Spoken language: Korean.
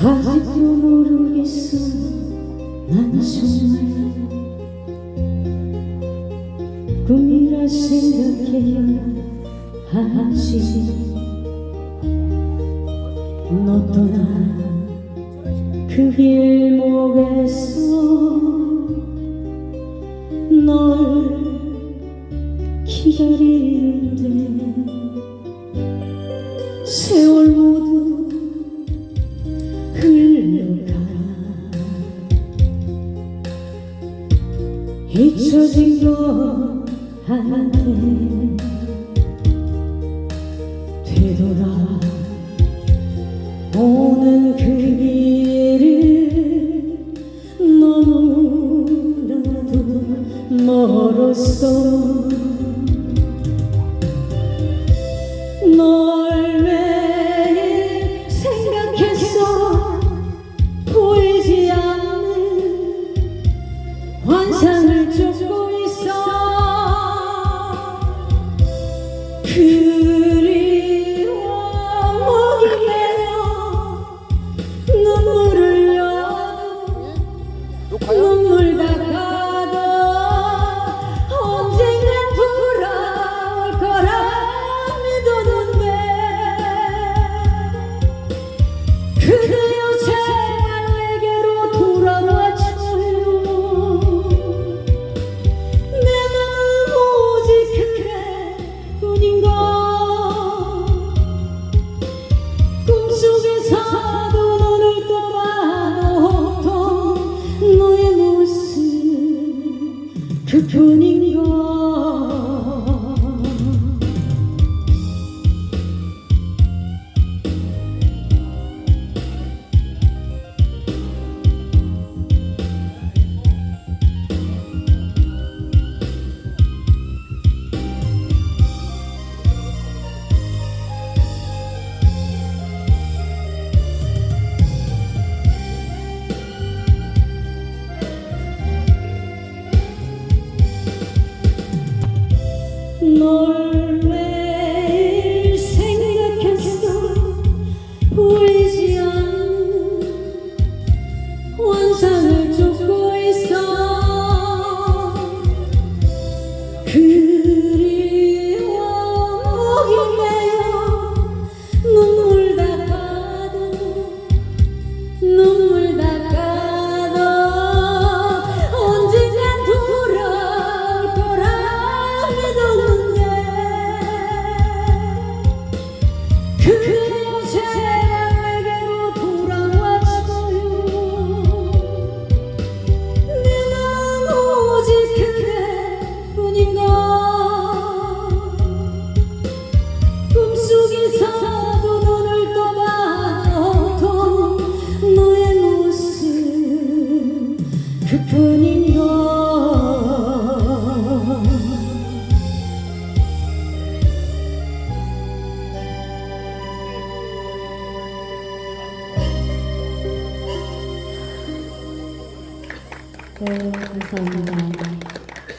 아직도 모르겠어. 난 정말 꿈이라 생각해야 하지 너 떠난 그 길목에서 널 기다리는데 세월 무 잊혀진 것 같네. 되돌아 오는 그 길을 너무나도 멀었어. Yeah. No. kay Sanday.